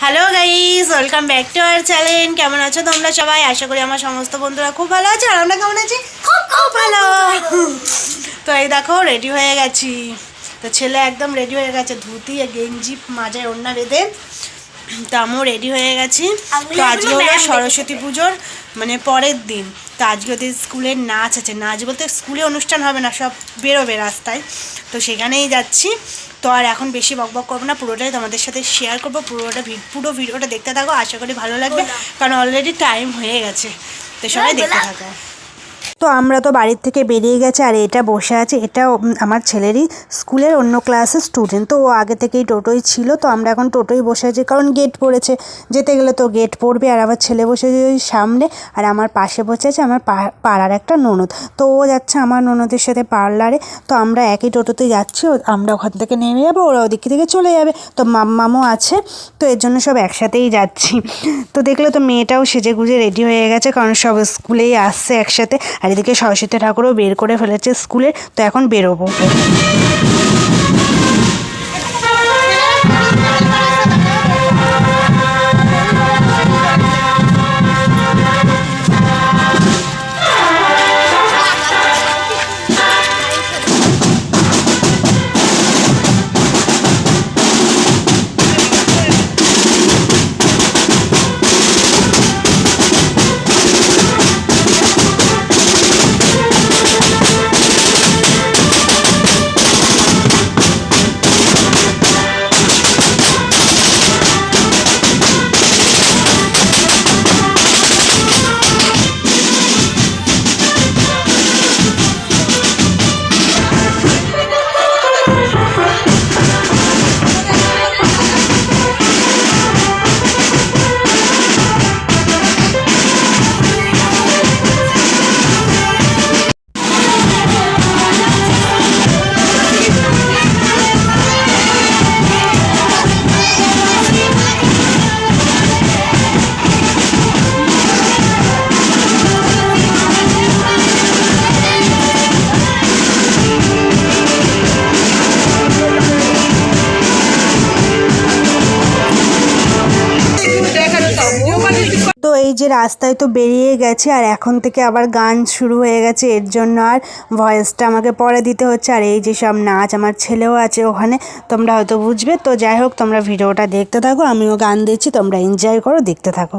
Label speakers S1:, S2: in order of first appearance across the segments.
S1: Hello guys welcome back to our channel কেমন আছো তোমরা সবাই? আশা করি আমার সমস্ত বন্ধুরা খুব ভালো আছে। আর আমরা কেমন আছি? খুব খুব ভালো। তো এই দেখো রেডি হয়ে গেছি। তো ছেলে একদম রেডি হয়ে গেছে। ধুতি আর গেঞ্জি মাজায় ওড়না বেঁধে। তো আমিও রেডি হয়ে গেছি। তো আজকে হলো সরস্বতী পুজোর মানে পরের দিন। তো আজকে ওদের স্কুলে নাচ আছে। নাচ বলতে স্কুলে অনুষ্ঠান হবে না সব বেরোবে রাস্তায়। তো সেখানেই যাচ্ছি। তো আর এখন বেশি বক বক করব না পুরোটাই তোমাদের সাথে শেয়ার করব পুরোটা পুরো ভিডিওটা দেখতে থাকো আশা করি ভালো লাগবে কারণ অলরেডি টাইম হয়ে গেছে। তো সবাই দেখতে থাকো। তো আমরা তো বাড়ির থেকে বেরিয়ে গেছে আর এটা বসে আছে। এটা আমার ছেলেরই স্কুলের অন্য ক্লাসের স্টুডেন্ট তো ও আগে থেকেই টোটোই ছিল, তো আমরা এখন টোটোই বসে আছি। কারণ গেট পড়েছে, যেতে গেলে তো গেট পড়বে। আর আমার ছেলে বসে ওই সামনে, আর আমার পাশে বসে আছে আমার পাড়ার একটা ননদ। তো ও যাচ্ছে আমার ননদের সাথে পার্লারে। তো আমরা একই টোটোতে যাচ্ছি আমরা ওখান থেকে নেমে যাব, ওরা ওদিক থেকে চলে যাবে। তো মাম্মামও আছে, তো এর জন্য সব একসাথেই যাচ্ছি। তো দেখলে তো মেয়েটাও সেজে গুজে রেডি হয়ে গেছে, কারণ সব স্কুলেই আসছে একসাথে। আর এদিকে সরস্বতী ঠাকুরও বের করে ফেলেছে স্কুলে তো এখন বেরোবো। এই যে রাস্তায় তো বেরিয়ে গেছে আর এখন থেকে আবার গান শুরু হয়ে গেছে, এর জন্য আর ভয়েসটা আমাকে পরে দিতে হচ্ছে। আর এই যে সব নাচ আমার ছেলেও আছে ওখানে, তোমরা হয়তো বুঝবে। তো যাই হোক, তোমরা ভিডিওটা দেখতে থাকো, আমিও গান দিচ্ছি, তোমরা এনজয় করো, দেখতে থাকো।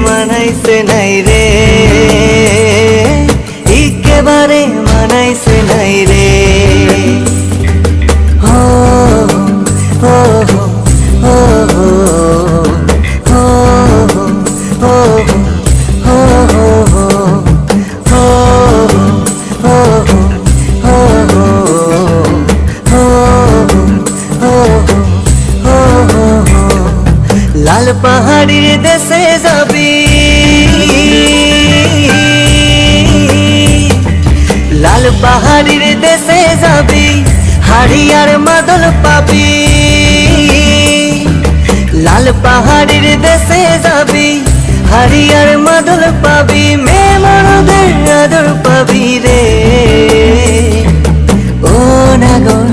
S2: মানাইছে নাই রে লাল পাহাড়ির দেশে যাবি। লাল পাহাড়ির দেশে যাবি, হাড়িয়ার মাদল পাবি। লাল পাহাড়ির দেশে যাবি, হাড়িয়ার মাদল পাবি মে মনদের আদর পাবি রে। ও নাগর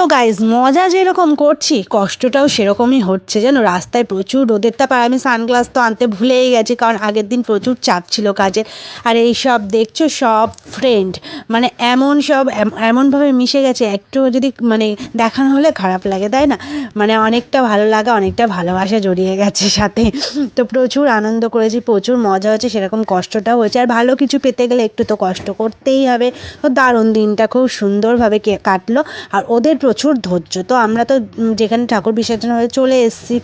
S1: তো গাইজ মজা যেরকম করছি, কষ্টটাও সেরকমই হচ্ছে। যেন রাস্তায় প্রচুর রোদের তাপ, আর আমি সানগ্লাস তো আনতে ভুলেই গেছি, কারণ আগের দিন প্রচুর চাপ ছিল কাজের। আর এই সব দেখছ, সব ফ্রেন্ড মানে এমন সব এমনভাবে মিশে গেছে একটু যদি মানে দেখানো হলে খারাপ লাগে, তাই না? মানে অনেকটা ভালো লাগা, অনেকটা ভালোবাসা জড়িয়ে গেছে সাথে। তো প্রচুর আনন্দ করেছি, প্রচুর মজা হয়েছে সেরকম কষ্টটাও হয়েছে। আর ভালো কিছু পেতে গেলে একটু তো কষ্ট করতেই হবে। তো দারুণ দিনটা খুব সুন্দরভাবে কাটলো। আর ওদের প্রচুর ধৈর্য। তো আমরা তো যেখানে ঠাকুর বিসর্জন হয়ে চলে এসেছি,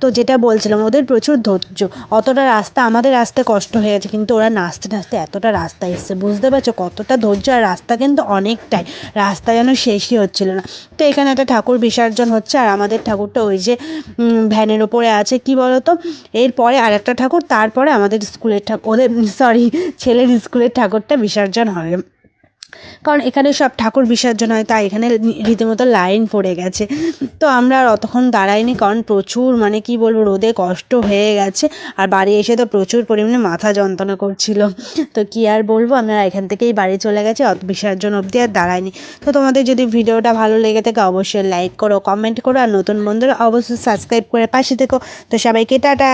S1: তো যেটা বলছিলাম, ওদের প্রচুর ধৈর্য। অতটা রাস্তা, আমাদের আসতে কষ্ট হয়ে গেছে, কিন্তু ওরা নাচতে নাচতে এতটা রাস্তা এসছে। বুঝতে পারছ? কতটা ধৈর্য আর রাস্তা কিন্তু অনেকটাই। রাস্তা যেন শেষই হচ্ছিল না। তো এখানে একটা ঠাকুর বিসর্জন হচ্ছে, আর আমাদের ঠাকুরটা ওই যে ভ্যানের ওপরে আছে, কি বলতো? এরপরে আর একটা ঠাকুর, তারপরে আমাদের স্কুলের ঠাকুর ওদের সরি ছেলের স্কুলের ঠাকুরটা বিসর্জন হবে। কারণ এখানে সব ঠাকুর বিসর্জন হয়, তাই এখানে রীতিমতো লাইন পড়ে গেছে। তো আমরা আর অতক্ষণ দাঁড়াইনি, কারণ প্রচুর মানে কি বলব, রোদে কষ্ট হয়ে গেছে। আর বাড়ি এসে তো প্রচুর পরিমাণে মাথা যন্ত্রণা করছিল। তো কি আর বলব, আমরা এখান থেকেই বাড়ি চলে গেছি, অত বিসর্জন অবধি আর দাঁড়াইনি। তো তোমাদের যদি ভিডিওটা ভালো লেগে থাকে, অবশ্যই লাইক করো কমেন্ট করো, আর নতুন বন্ধুরা অবশ্যই সাবস্ক্রাইব করে পাশে থেকো। তো সবাইকে টাটা!